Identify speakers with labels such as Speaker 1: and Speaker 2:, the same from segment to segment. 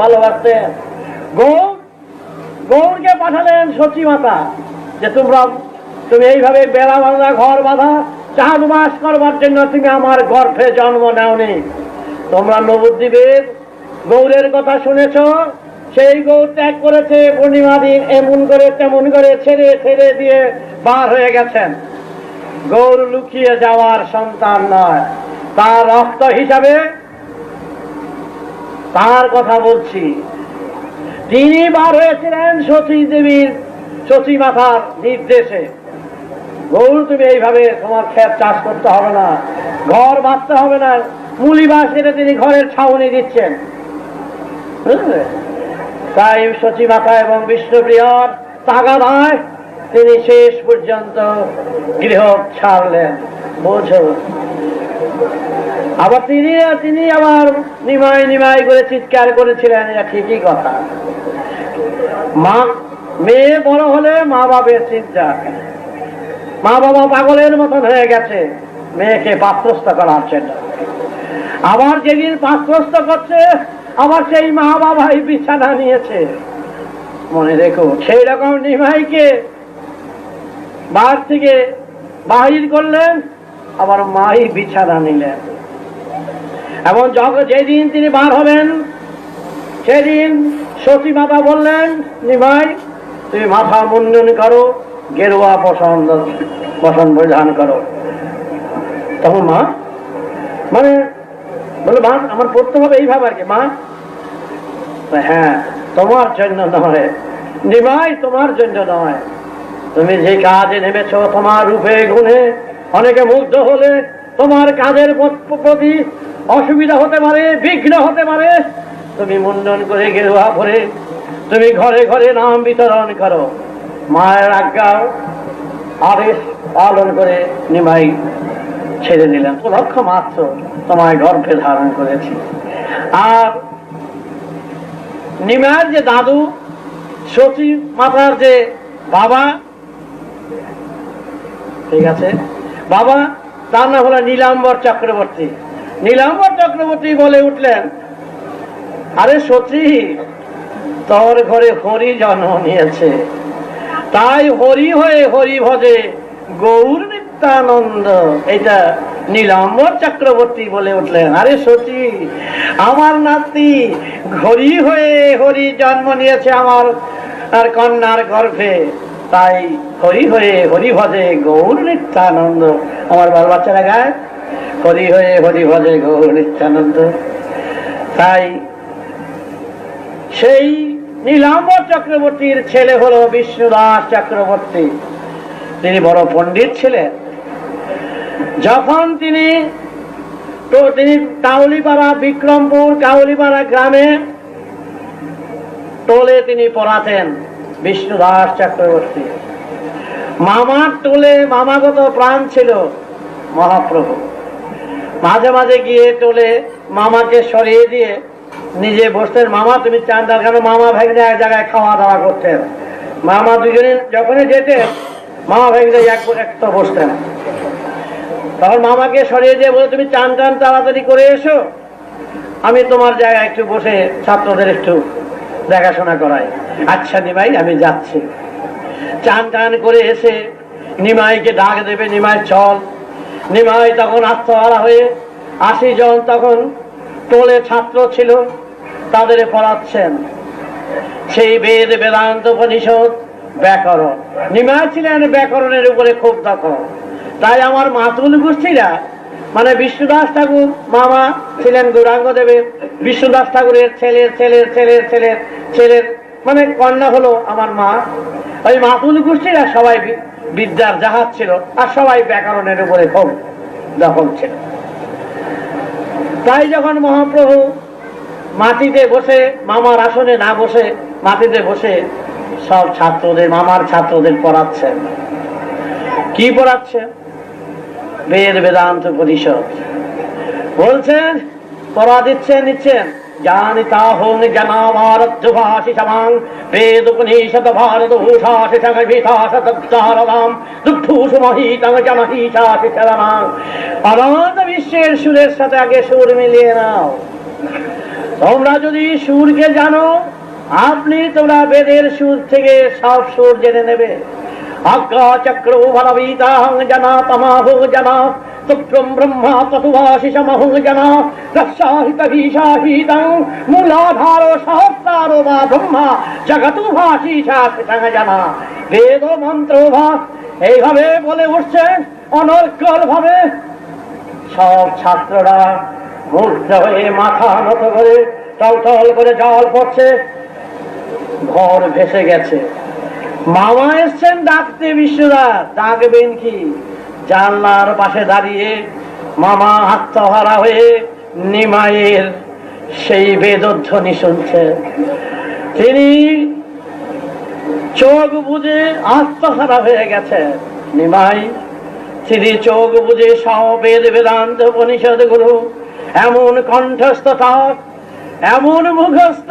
Speaker 1: ভালোবাসতেন। গৌর, গৌরকে পাঠালেন সচী মাতা, যে তোমরা, তুমি এইভাবে বেড়া বাঁধা, ঘর বাঁধা চার মাস করবার জন্য তুমি আমার গর্ভে জন্ম নেওনি। তোমরা নবদ্বীপের গৌরের কথা শুনেছ, সেই গৌর ত্যাগ করেছে, পূর্ণিমা দিন এমন করে, তেমন করে ছেড়ে ছেড়ে দিয়ে বার হয়ে গেছেন। গৌর লুকিয়ে যাওয়ার সন্তান নয়, তার রক্ত হিসাবে তার কথা বলছি। তিনি বার হয়েছিলেন সতী দেবীর সতী মাতার নির্দেশে। গৌর তুমি এইভাবে তোমার ক্ষেত চাষ করতে হবে না, ঘর বাঁধতে হবে না মুলি বাস এনে তিনি ঘরের ছাউনি দিচ্ছেন? তাই সচী মাথা এবং বিষ্ণুপ্রিয়র তাগাদায় তিনি শেষ পর্যন্ত গৃহ ছাড়লেন। বোঝো? আবার তিনি তিনি আবার নিমাই নিমাই করে চিৎকার করেছিলেন, এটা ঠিকই কথা। মা, মেয়ে বড় হলে মা বাবের চিন্তা। মা বাবা পাগলের মতন হয়ে গেছে, মেয়েকে পাত্রস্থ করার জন্য। আবার যেদিন পাত্রস্থ করছে, আবার সেই মা বাবাই বিছানা নিয়েছে। মনে রেখো, সেই রকম নিমাইকে বার থেকে বাহির করলেন আবার মাই বিছানা নিলেন। এবং যখন যেদিন তিনি বার হবেন, সেদিন সতী মাতা বললেন, নিমাই, তুমি মাথা মুন্ডন করো, গেরুয়া পছন্দ বসন পরিধান করো। তখন মা মানে বলে, মা, আমার পড়তে হবে এইভাবে আর কি, মা। হ্যাঁ তোমার জন্য নয়। নিমাই, তোমার জন্য নয়। তুমি যে কাজে নেমেছো, তোমার রূপে, গুণে অনেকে মুগ্ধ হলে তোমার কাজের প্রতি অসুবিধা হতে পারে, বিঘ্ন হতে পারে। তুমি মুন্ডন করে গেরুয়া ভরে, তুমি ঘরে ঘরে নাম বিতরণ করো। মায়ের আজ্ঞা, আদেশ পালন করে নিমাই ছেড়ে নিলেন লক্ষ মাত্র তোমায় গর্ভে ধারণ করেছি। আর নিমায়ের যে দাদু, সতী মাতার যে বাবা, ঠিক আছে? বাবা, তার নাম হলো নীলাম্বর চক্রবর্তী। নীলাম্বর চক্রবর্তী বলে উঠলেন, আরে সতী তোর ঘরে হরি জন্ম নিয়েছে। তাই হরি হয়ে হরি ভজে গৌর নিত্যানন্দ। এটা নীলাম্বর চক্রবর্তী বলে উঠলেন, আরে সতী আমার নাতি হরি হয়ে হরি জন্ম নিয়েছে আমার আর কন্যার গর্ভে। তাই হরি হয়ে হরি ভজে গৌর নিত্যানন্দ। আমার বাল বাচ্চারা গায়, হরি হয়ে হরি ভজে গৌর নিত্যানন্দ। তাই সেই নীলাম্বর চক্রবর্তীর ছেলে হলো বিষ্ণুদাস চক্রবর্তী। তিনি বড় পণ্ডিত ছিলেন। যখন তিনি তো তিনি কাউলিপাড়া, বিক্রমপুর, কাউলিপাড়া গ্রামে টোলে তিনি পড়াতেন। বিষ্ণুদাস চক্রবর্তী। মামার টোলে মামাগত প্রাণ ছিল মহাপ্রভু। মাঝে মাঝে গিয়ে টোলে মামাকে সরিয়ে দিয়ে নিজে বসতেন, মামা, তুমি চান তার কেন? মামা ভাইগনে এক জায়গায় খাওয়া দাওয়া করতেন। মামা দুজনে যখনই যেতেন, মামা ভাইগনে এক একটা বসতেন। তখন মামাকে সরিয়ে দিয়ে বলে, তুমি চান টান তাড়াতাড়ি করে এসো। আমি তোমার জায়গায় একটু বসে ছাত্রদের একটু দেখাশোনা করাই আচ্ছা নিমাই, আমি যাচ্ছি। চান টান করে এসে নিমাইকে ডাক দেবে, নিমাই, চল। নিমাই তখন আত্মহারা হয়ে আশি জন তখন টোলে ছাত্র ছিল, তাদের পড়াচ্ছেন। সেই বেদ বেদান্ত উপনিষদ ব্যাকরণ। নিমাই ছিলেন ব্যাকরণের উপরে খুব দখল তাই আমার মাতুল গোষ্ঠীরা মানে বিষ্ণুদাস ঠাকুর মামা ছিলেন গৌরাঙ্গ দেবের, বিষ্ণুদাস ঠাকুরের ছেলের ছেলের ছেলের ছেলের ছেলের মানে কন্যা হলো আমার মা। ওই মাতুল গোষ্ঠীরা সবাই বিদ্যার জাহাজ ছিল, আর সবাই ব্যাকরণের উপরে খুব দখল ছিল। তাই যখন মহাপ্রভু মাটিতে বসে, মামার আসনে না বসে, মাটিতে বসে সব ছাত্রদের, মামার ছাত্রদের পড়াচ্ছেন। কি পড়াচ্ছেন? বেদ বেদান্ত পরিষদ বলছেন, পড়া দিচ্ছেন, নিচ্ছেন। জানি তা হোম জ্ঞানা ভারত ভাষি বেদ উপনিষদ ভারত ভূষাসি সংহিতাস তত্তারদাম দুঃখূষ মহিতাং জনহিতাসি চরণাং অনন্ত বিশ্বের সুরের সুর মিলিয়ে নাও। তোমরা যদি সুরকে জানো, আপনি তোমরা বেদের সুর থেকে সব সুর জেনে নেবে। মূলাধার সহস্রারো বা ব্রহ্মা জগতু ভাষী জানা বেদ মন্ত্র এইভাবে বলে উঠছে অনর্কল ভাবে সব ছাত্ররা মুগ্ধ হয়ে মাথা নত করে টলটল করে জল পড়ছে। ঘর ভেসে গেছে। মামা এসছেন ডাকতে বিশ্বদা ডাকবেন কি? জানলার পাশে দাঁড়িয়ে মামা আত্মহারা হয়ে নিমাইয়ের সেই বেদধ্বনি শুনছে। তিনি চোখ বুঝে আত্মহারা হয়ে গেছে নিমাই, তিনি চোখ বুঝে সবেদ বেদান্ত উপনিষদ গুরু এমন কণ্ঠস্থ থাক এমন মুখস্থ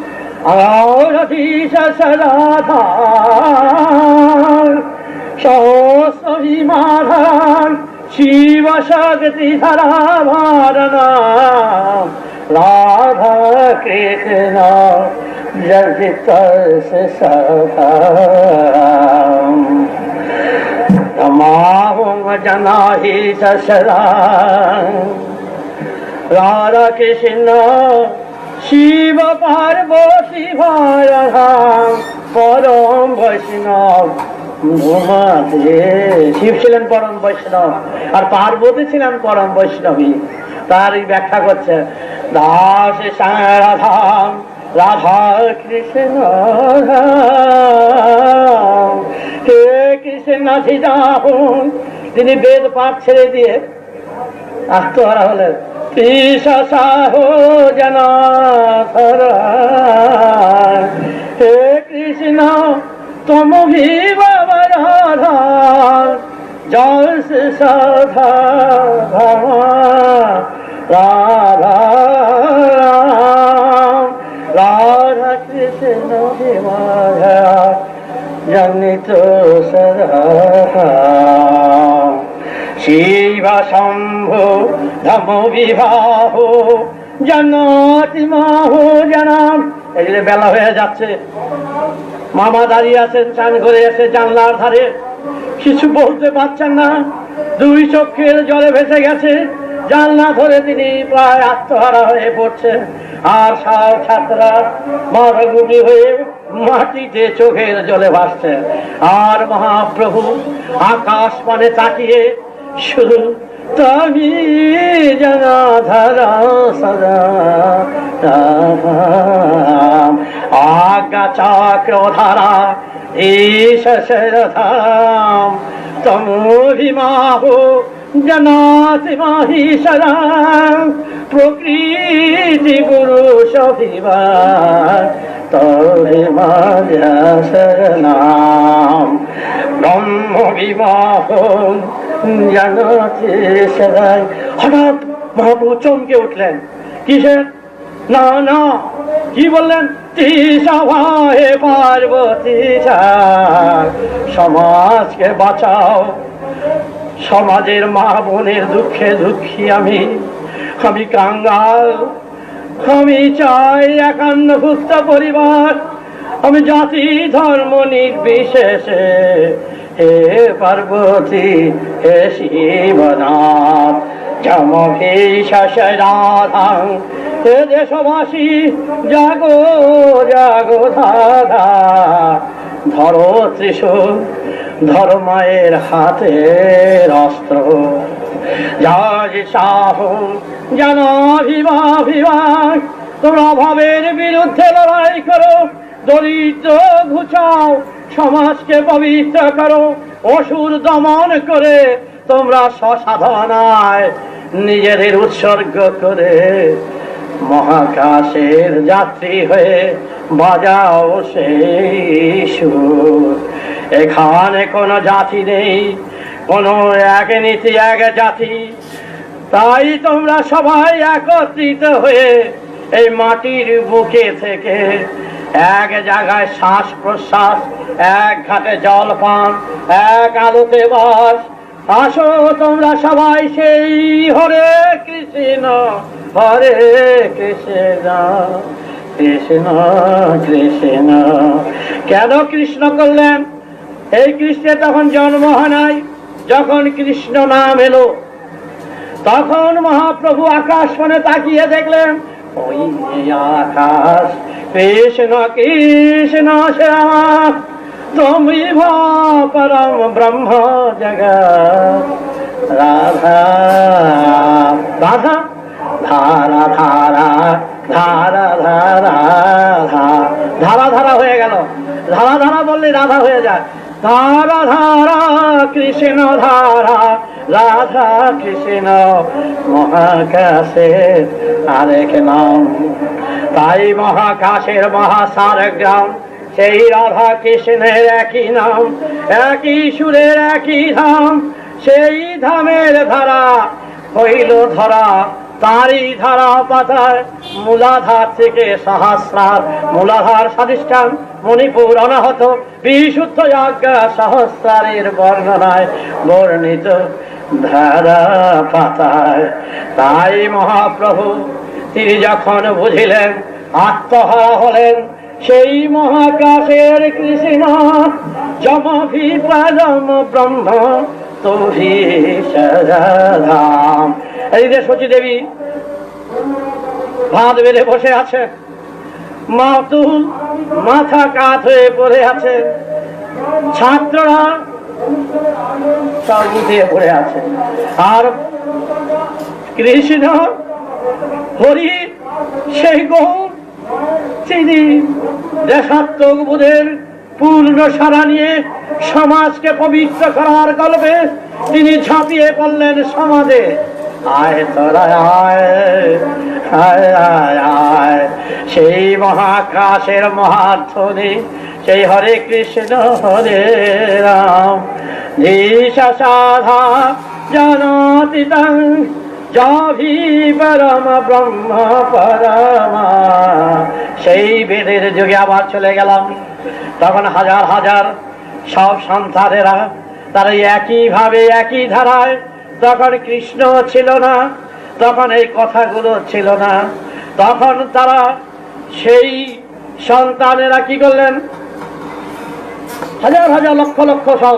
Speaker 1: আরধীশ সদাধার সহস্রীমাধার শিব শক্তি ধরা ভারনা রাধা কৃষ্ণ জগত তমাহুম জনাহি সসরা রাধা কৃষ্ণ শিব পার্বতী ভারাম পরম বৈষ্ণব শিব ছিলেন পরম বৈষ্ণব, আর পার্বতী ছিলেন পরম বৈষ্ণবী। তার এই ব্যাখ্যা করছে, দাস রাধাম রাধা কৃষ্ণ। হে কৃষ্ণ তিনি বেদ পাঠ ছেড়ে দিয়ে আত্মহারা হলেন। কৃষাহ জন হে কৃষ্ণ, তম রাধা। জয় শ্রী সাধা রাধা রাধা কৃষ্ণ হিমায়া জনিত সদা শিব শম্ভু ধম বিবাহ জানাতি মাহ জানাম যে বেলা হয়ে যাচ্ছে। মামা দাঁড়িয়ে আছেন, চান করে এসে জানলার ধারে। কিছু বলতে পারছেন না। দুই চোখের জলে ভেসে গেছে। জানলা ধরে তিনি প্রায় আত্মহারা হয়ে পড়ছে আর সব ছাত্ররা মাথাগুলি হয়ে মাটিতে চোখের জলে ভাসছে। আর মহাপ্রভু আকাশ মানে তাকিয়ে শুধু আজ্ঞা চক্র ধারা, ঈশ শরধাম তমোভিমাহ জনাতি মাহিষরা প্রকৃতি পুরুষ অভিবা তবে মায়া শরণাম ব্রহ্ম বিবাহ হঠাৎ মহাপ্রভু চমকে উঠলেন। কিসের? না না, কি বললেন? তিসাভায়ে পার্বতী সমাজকে বাঁচাও। সমাজের মা বোনের দুঃখে দুঃখী আমি। আমি কাঙ্গাল। আমি চাই একান্ন ভুক্ত পরিবার। আমি জাতি, ধর্ম নির্বিশেষে হে পার্বতী, হে শিবনাথ রাধাং, হে দেশবাসী, জাগো জাগো দাদা ধরো ত্রিশূল, ধরো মায়ের হাতের অস্ত্র। তোমরা অভাবের বিরুদ্ধে লড়াই করো, দরিদ্র ঘুচাও সমাজকে পবিত্র করো, অসুর দমন করে। তোমরা সসাধনায় নিজেদের উৎসর্গ করে মহাকাশের যাত্রী হয়ে বাজাও সেই সুর। এখানে কোনো জাতি নেই, কোনো এক নীতি, এক জাতি। তাই তোমরা সবাই একত্রিত হয়ে এই মাটির বুকে থেকে এক জায়গায় শ্বাস প্রশ্বাস, এক ঘাটে জল পান, এক আলোতে বাস। আসো তোমরা সবাই সেই হরে কৃষ্ণ হরে কৃষ্ণ কৃষ্ণ কৃষ্ণ। কেন কৃষ্ণ করলেন? এই কৃষ্ণের তখন জন্ম হয় নাই। যখন কৃষ্ণ নাম এলো, তখন মহাপ্রভু আকাশ মানে তাকিয়ে দেখলেন ওই আকাশ কৃষ্ণ কৃষ্ণ শ্যামা, তুমি পরম ব্রহ্ম জগৎ। রাধা রাধা, ধারা ধারা ধারা ধারা ধারা। ধারা হয়ে গেল। ধারা ধারা বললে রাধা হয়ে যায়। ধারা ধারা, কৃষ্ণ, ধারা রাধা কৃষ্ণ মহাকাশের আরেক নাম। তাই মহাকাশের মহাসার গ্রাম, সেই রাধা কৃষ্ণের একই নাম, একই সুরের একই ধাম, সেই ধামের ধারা হইল ধরা। তারই ধারা পাতায় মূলাধার থেকে সহস্রার মূলাধার স্বাধিষ্ঠান মণিপুর অনাহত, বিশুদ্ধ সহস্রারের বর্ণনায় বর্ণিত। ধারা পাতায়। তাই মহাপ্রভু, তিনি যখন বুঝিলেন আত্মহারা হলেন, সেই মহাকাশের কৃষ্ণ যমভি পরম ব্রহ্ম তোভি সদাধাম এই যে সচী দেবী, ভাত বেড়ে বসে আছে মাতুল মাথা কাত হয়ে পড়ে আছে, ছাত্ররা সব উঠিয়ে পড়ে আছে। আর কৃষ্ণ হরি, সেই গৌর তিনি দেশাত্মক বোধের পূর্ণ সারা নিয়ে সমাজকে পবিত্র করার গল্পে তিনি ঝাঁপিয়ে পড়লেন সমাজে। আয় তোরা আয় আয় আয় আয়। সেই মহাকাশের মহাধ্বনি, সেই হরে কৃষ্ণ, হরে রাম। ধীশা সাধা জনতিতং যাভি পরম ব্রহ্ম পরমা। সেই বেদের যুগে আবার চলে গেলাম। তখন হাজার হাজার সব সন্তানেরা তারা একইভাবে একই ধারায় তখন কৃষ্ণ ছিল না, তখন এই কথাগুলো ছিল না। তখন তারা সেই সন্তানেরা কি করলেন? হাজার হাজার লক্ষ লক্ষ সব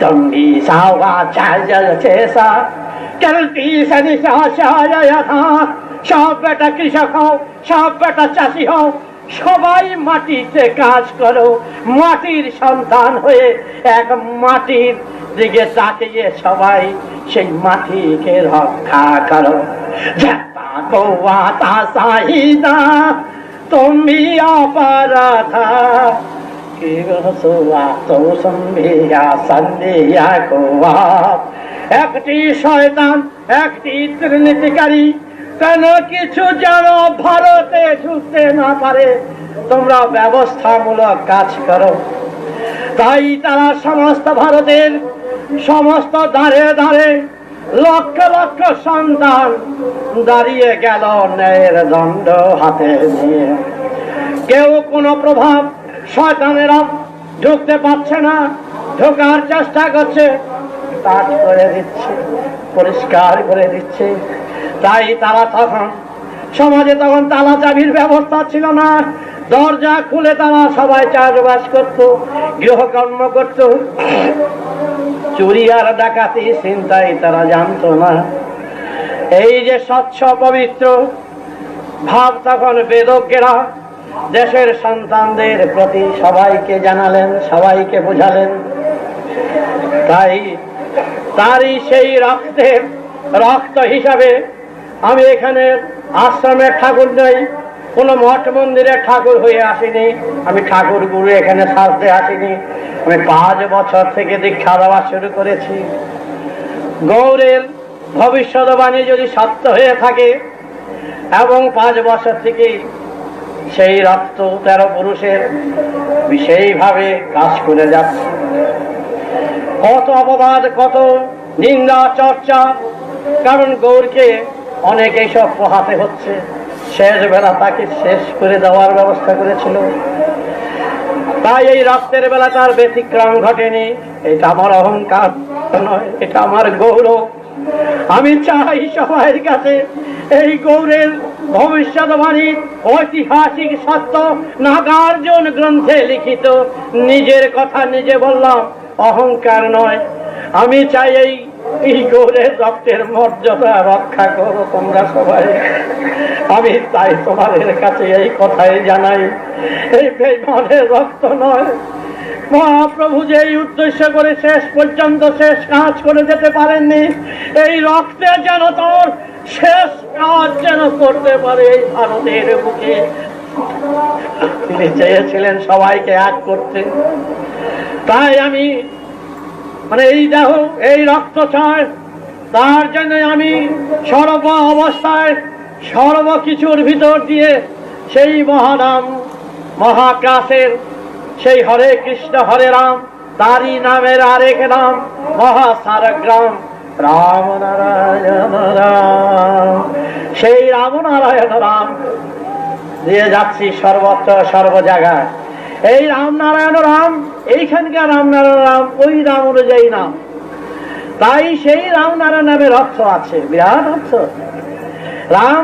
Speaker 1: या सारे था तैनी अचाना इवने वाया या हो दादा तुम भी सावा चाजल छेसा চলতি শনি থা সব বেটা কৃষক হও সব বেটা চাষি হও সবাই মাটিতে কাজ করো মাটির সন্তান হয়ে এক মাটির দিকে তাকিয়ে সবাই সেই মাটিকে রক্ষা করো যাতা গোয়া তা সাহিদা তুমি অপরাধা একটি শয়তান, একটি দুর্নীতিকারী কেন কিছু যেন ভারতে ঢুকতে না পারে? তোমরা ব্যবস্থামূলক কাজ করো। তাই তারা সমস্ত ভারতের সমস্ত দাঁড়ে দাঁড়ে লক্ষ লক্ষ সন্তান দাঁড়িয়ে গেল ন্যায়ের দণ্ড হাতে নিয়ে। কেউ কোনো প্রভাব শয়তানেরা ঢুকতে পারছে না, ঢোকার চেষ্টা করছে। কাজ করে দিচ্ছে, পরিষ্কার করে দিচ্ছে। তাই তারা তখন, সমাজে তখন তালা চাবির ব্যবস্থা ছিল না। দরজা খুলে তারা সবাই চাষবাস করত, গৃহকর্ম করত। চুরি আর ডাকাতি চিন্তাই তারা জানতো না। এই যে স্বচ্ছ পবিত্র ভাব তখন বেদজ্ঞেরা দেশের সন্তানদের প্রতি সবাইকে জানালেন, সবাইকে বোঝালেন। তাই তারই সেই রক্তের রক্ত হিসাবে আমি এখানে আশ্রমের ঠাকুর নেই, কোনো মঠ মন্দিরের ঠাকুর হয়ে আসিনি, আমি ঠাকুর গুরু এখানে সাজতে আসিনি। আমি পাঁচ বছর থেকে দীক্ষা দেওয়া শুরু করেছি। গৌরের ভবিষ্যৎবাণী যদি সত্য হয়ে থাকে, এবং পাঁচ বছর থেকে সেই রক্ত তেরো পুরুষের বিশেষভাবে কাজ করে যাচ্ছে। কত অপবাদ, কত নিন্দা, চর্চা, কারণ গৌরকে অনেক এইসব পোহাতে হচ্ছে। শেষ বেলা তাকে শেষ করে দেওয়ার ব্যবস্থা করেছিল। তাই এই রক্তের বেলা তার ব্যতিক্রম ঘটেনি। এটা আমার অহংকার নয়, এটা আমার গৌরব। আমি চাই সবাই কাছে এই গৌরের ভবিষ্যৎবাণী ঐতিহাসিক সত্য নাগার্জুন গ্রন্থে লিখিত। নিজের কথা নিজে বললাম, অহংকার নয়। আমি চাই এই এই গৌরের রক্তের মর্যাদা রক্ষা করো তোমরা সবাই। আমি তাই তোমাদের কাছে এই কথাই জানাই। এই বেইমানের রক্ত নয়। মহাপ্রভু যে এই উদ্দেশ্য করে শেষ পর্যন্ত শেষ কাজ করে যেতে পারেননি, এই রক্তে যেন তোর শেষ কাজ যেন করতে পারে এই ভারতের বুকে। তিনি চেয়েছিলেন সবাইকে এক করতে। তাই আমি মানে এই দেহ, এই রক্ত চায় তার জন্য আমি সর্ব অবস্থায় সর্ব কিছুর ভিতর দিয়ে সেই মহানাম মহাকাশের সেই হরে কৃষ্ণ, হরে রাম, তারই নামের আরেক নাম মহাসারগ্রাম। রাম নারায়ণ রাম। সেই রাম নারায়ণ রাম। দিয়ে যাচ্ছি সর্বত্র সর্ব জায়গায় এই রাম নারায়ণ রাম, এইখানকার রাম নারায়ণ রাম, ওই রাম অনুযায়ী নাম। তাই সেই রাম নারায়ণ নামের অর্থ আছে। বিরাট অর্থ। রাম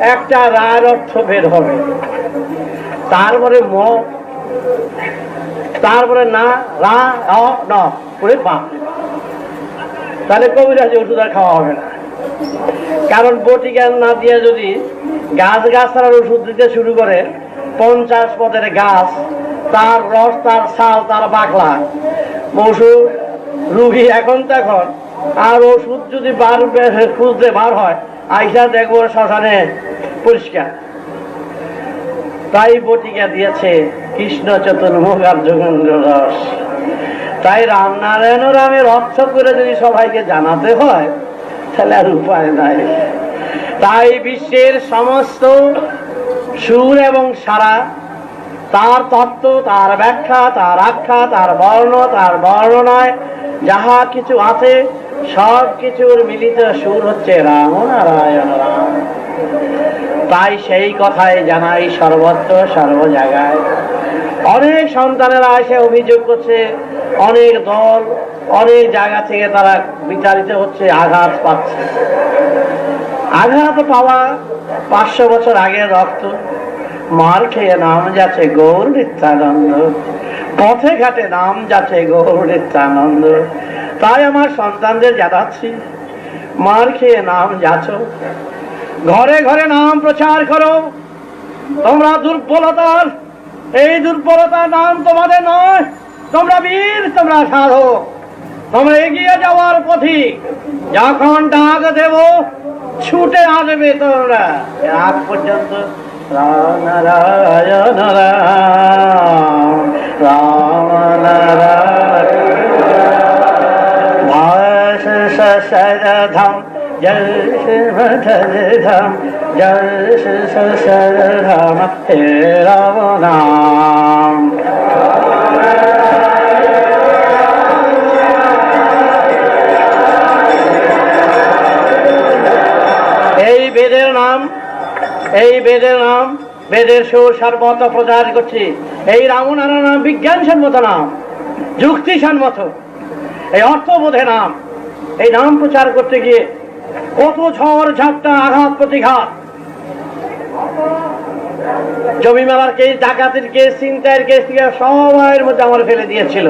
Speaker 1: একটা রার অর্থ বের হবে। তারপরে ম, তারপরে না, রা ন, করে বাপ তাহলে কবিরাজ ওষুধ আর খাওয়া হবে না। কারণ বটিকার না দিয়ে যদি গাছ গাছার ওষুধ দিতে শুরু করে, পঞ্চাশ পদের গাছ, তার রস, তার ছাল, তার বাকলা ওষুধ রুগী এখন তখন আর ওষুধ যদি বার খুঁজতে বার হয় আইসা দেখব শ্মশানে। পরিষ্কার। তাই বটিকা দিয়েছে, কৃষ্ণ চতুর্মুখ আর যোগেন্দ্র রস। তাই রামনারায়ণ রামের অর্থ করে যদি সবাইকে জানাতে হয়, তাহলে আর উপায় নাই। তাই বিশ্বের সমস্ত সুর এবং সারা, তার তত্ত্ব, তার ব্যাখ্যা, তার আখ্যা, তার বর্ণ, তার বর্ণনায় যাহা কিছু আছে সব কিছুর মিলিত সুর হচ্ছে রাম নারায়ণ রাম। তাই সেই কথাই জানাই সর্বত্র সর্ব জায়গায় অনেক সন্তানেরা এসে অভিযোগ করছে, অনেক দল, অনেক জায়গা থেকে তারা বিচারিত হচ্ছে, আঘাত পাচ্ছে। আঘাত পাওয়া পাঁচশো বছর আগের রক্ত, মার খেয়ে নাম যাচ্ছে গৌর নিত্যানন্দ। পথে ঘাটে নাম যাচ্ছে গৌর নিত্যানন্দ। তাই আমার সন্তানদের জানাচ্ছি মার খেয়ে নাম যাচ্ছ ঘরে ঘরে নাম প্রচার করো। তোমরা দুর্বলতার, এই দুর্বলতার নাম তোমাদের নয়। তোমরা বীর, তোমরা সাধক। তোমরা এগিয়ে যাওয়ার পথিক। যখন ডাক দেব, ছুটে আসবে তোমরা। আগ পর্যন্ত রাম নারায়ণ রাম রাম জয় ধাম জয় ধাম হে রাম এই বেদের নাম, এই বেদের নাম, বেদের সুর সর্বত প্রচার করছি। এই রামনারায়ণ নাম বিজ্ঞান নাম যুক্তি সম্মত এই অর্থবোধে নাম এই নাম প্রচার করতে গিয়ে কত ঝড়, ঝাপটা, আঘাত, প্রতিঘাত। জমি মেলার কেস, ডাকাতির কেস চিন্তায়ের কেস থেকে সবাইয়ের মধ্যে আমার ফেলে দিয়েছিল।